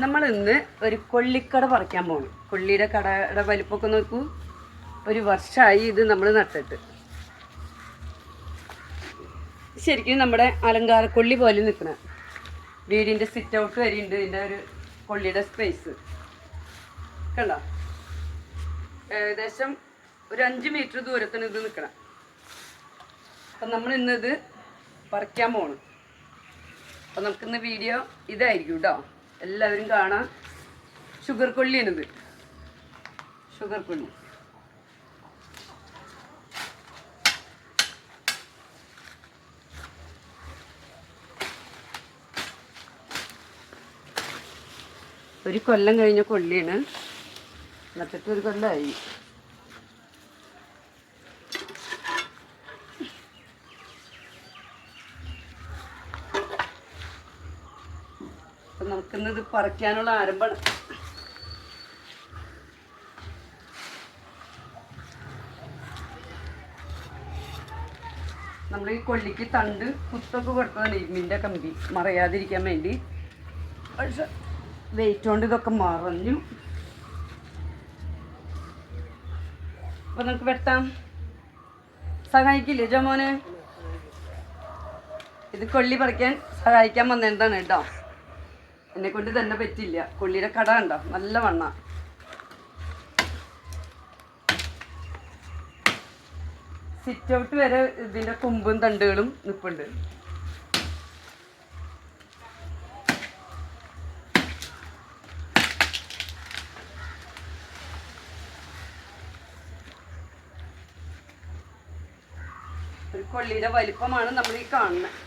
നമ്മൾ ഇന്ന് ഒരു കൊള്ളിക്കട പറിക്കാൻ പോകണം കൊള്ളിയുടെ കടയുടെ വലിപ്പമൊക്കെ നോക്കൂ. ഒരു വർഷമായി ഇത് നമ്മൾ നട്ടിട്ട്. ശരിക്കും നമ്മുടെ അലങ്കാര കൊള്ളി പോലെ നിൽക്കണം വീടിന്റെ സിറ്റ് ഔട്ട് വരെയുണ്ട് ഇതിന്റെ ഒരു കൊള്ളിയുടെ സ്പേസ് കണ്ടോ? ഏകദേശം ഒരു അഞ്ച് മീറ്റർ ദൂരത്തിന് ഇത് നിൽക്കണം അപ്പം നമ്മൾ ഇന്നത് പറിക്കാൻ പോകണം അപ്പം നമുക്കിന്ന് വീഡിയോ ഇതായിരിക്കും കേട്ടോ എല്ലാവരും കാണാം. ഷുഗർ കൊള്ളിയാണിത്. ഷുഗർ കൊള്ളി. ഒരു കൊല്ലം കഴിഞ്ഞ കൊള്ളിയാണ്. നട്ടിട്ട് ഒരു കൊല്ലമായി ഇത് പറിക്കാനുള്ള ആരംഭമാണ്. നമ്മൾ ഈ കൊള്ളിക്ക് തണ്ട് കുത്തൊക്കെ കൊടുത്തതാണ് ഇരുമ്പിന്റെ കമ്പി. മറയാതിരിക്കാൻ വേണ്ടി. പക്ഷെ വെയിറ്റ് കൊണ്ട് ഇതൊക്കെ മറഞ്ഞു. അപ്പം നമുക്ക് വെട്ടാം. സഹായിക്കില്ലേ ജോമോനെ ഇത് കൊള്ളി പറിക്കാൻ സഹായിക്കാൻ വന്നതാണ് കേട്ടോ? എന്നെ കൊണ്ട് തന്നെ പറ്റില്ല കൊള്ളിയുടെ കട ഉണ്ടോ നല്ല വണ്ണ സിറ്റ് ഔട്ട് വരെ ഇതിന്റെ കുമ്പും തണ്ടുകളും നിപ്പുണ്ട്. ഒരു കൊള്ളിയുടെ വലിപ്പമാണ് നമ്മൾ ഈ കാണുന്നത്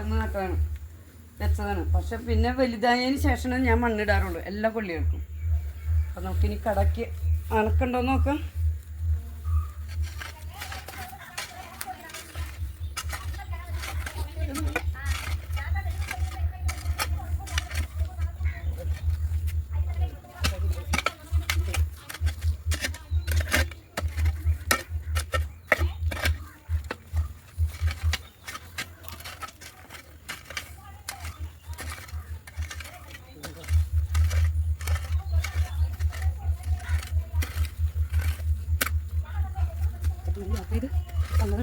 ഇത് നട്ടതാണ് വെച്ചതാണ്. പക്ഷെ പിന്നെ വലുതായതിന് ശേഷമാണ് ഞാൻ മണ്ണിടാറുള്ളൂ. എല്ലാ കൊള്ളികൾക്കും അപ്പം നമുക്കിനി കടക്ക് അണക്കുണ്ടോ നോക്കാം ഇത് അങ്ങനെ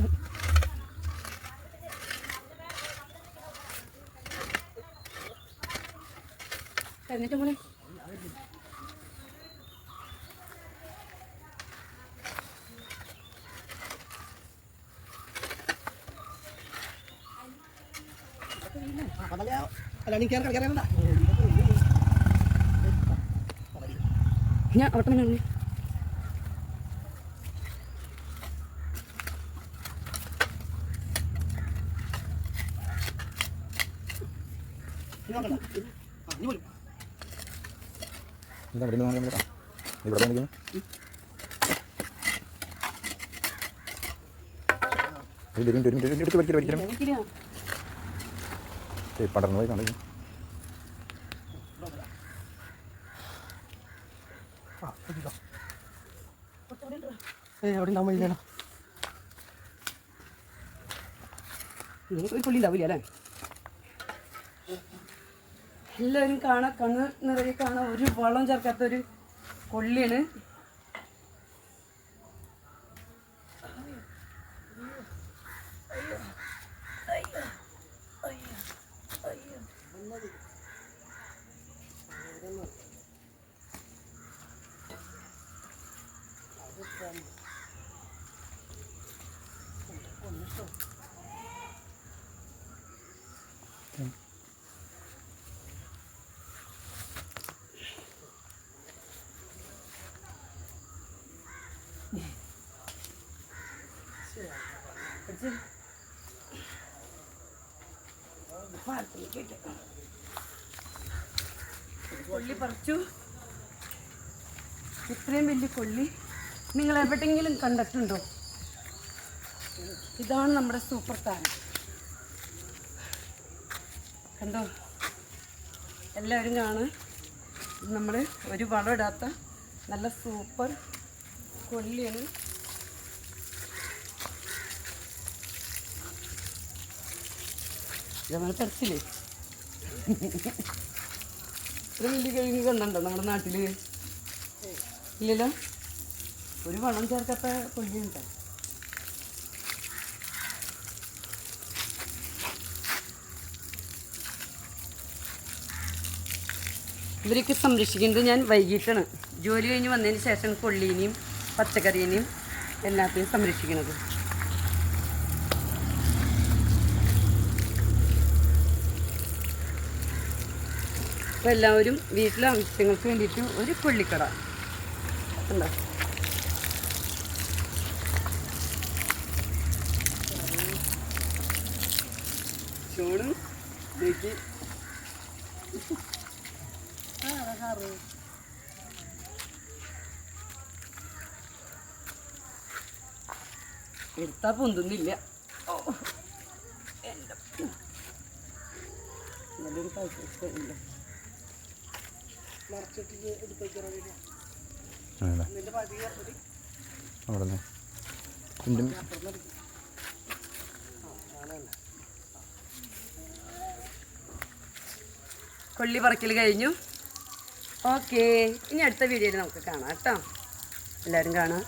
എന്നിട്ട് മോനെ. ഞാൻ അവിടെ തന്നെ എന്താ നിന്ന് ഇവിടെ പടർന്നു പോയി കണ്ടു അവിടെ ഉണ്ടാവും വഴിയിലാണ് പുള്ളി ഉണ്ടാവില്ല എല്ലാവരും കാണാൻ കണ്ണ് നിറയെ കാണാൻ ഒരു വളം Thank ഒരു കൊള്ളിയാണ് കൊള്ളി പറിച്ചു. ഇത്രയും വലിയ കൊള്ളി നിങ്ങൾ എവിടെയെങ്കിലും കണ്ടിട്ടുണ്ടോ? ഇതാണ് നമ്മുടെ സൂപ്പർ താരം കണ്ടോ? എല്ലാവരും കാണാൻ നമ്മൾ ഒരു വളം ഇടാത്ത നല്ല സൂപ്പർ കൊള്ളിയാണ്. ഇതങ്ങനെ പറിച്ചില്ലേ ഇത്ര വലിയ കിഴങ്ങ് കണ്ടുണ്ടോ നമ്മുടെ നാട്ടിൽ? ഇല്ലല്ലോ? ഒരു വളം ചേർക്കാത്ത കൊള്ളിയുണ്ടോ ഇവരൊക്കെ സംരക്ഷിക്കുന്നത് ഞാൻ വൈകിട്ടാണ്. ജോലി കഴിഞ്ഞ് വന്നതിന് ശേഷം കൊള്ളീനെയും പച്ചക്കറീനെയും എല്ലാത്തെയും സംരക്ഷിക്കുന്നത്. അപ്പോൾ എല്ലാവരും വീട്ടിലെ ആവശ്യങ്ങൾക്ക് വേണ്ടിയിട്ട് ഒരു കൊള്ളിക്കട. ഉണ്ടോ ചോളും ഇതൊക്കെ. പൊന്തുന്നില്ല. ഓ കാഴ്ച ഇല്ല അവിടെ നിന്ന് കൊള്ളി പറക്കൽ കഴിഞ്ഞു. ഓക്കേ. ഇനി അടുത്ത വീഡിയോയിൽ നമുക്ക് കാണാം കേട്ടോ. എല്ലാവരും കാണാം.